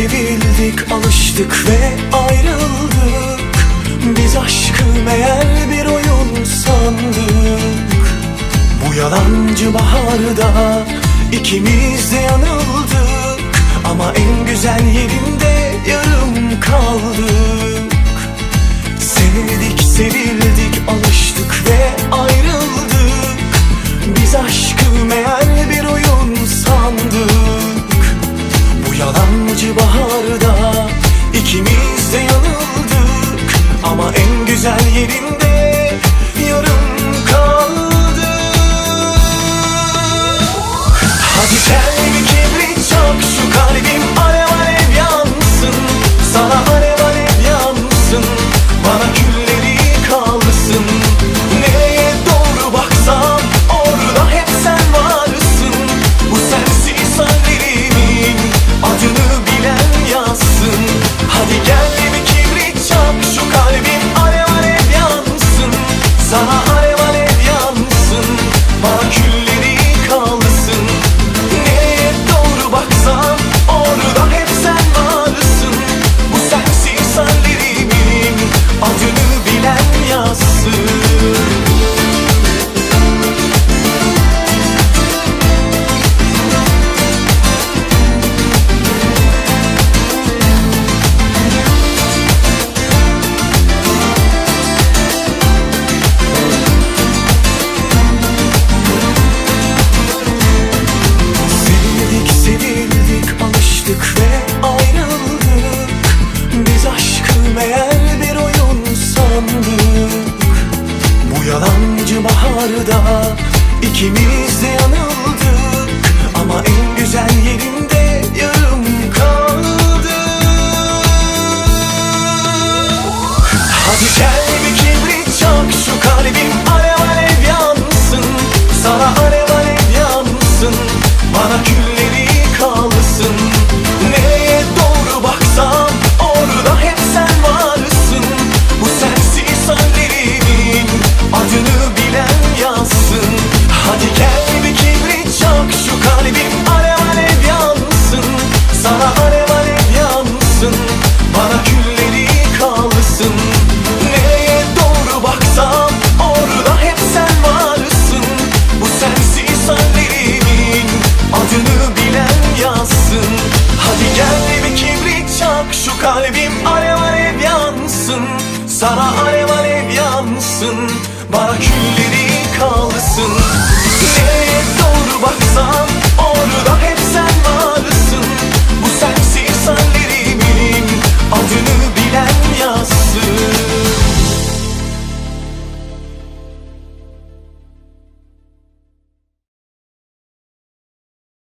Sevildik alıştık ve ayrıldık. Biz aşkı meğer bir oyun sandık. Bu yalancı baharda ikimiz de yanıldık. Ama en güzel yerinde baharda ikimiz de yanıldık. Ama en güzel yerinde meğer bir oyun sandık Bu yalancı baharda ikimiz de yanıldık. Ama en güzel yerinde yarım kaldık Hadi gel bir kibrit çak şu kalbim yansın Bana külleri kalsın. Nereye doğru baksam orada hep sen varsın. Bu sensiz hallerimin adını bilen yazsın. Hadi gel bir kibrit çak şu kalbim alev alev yansın. Sana alev alev yansın Bana külleri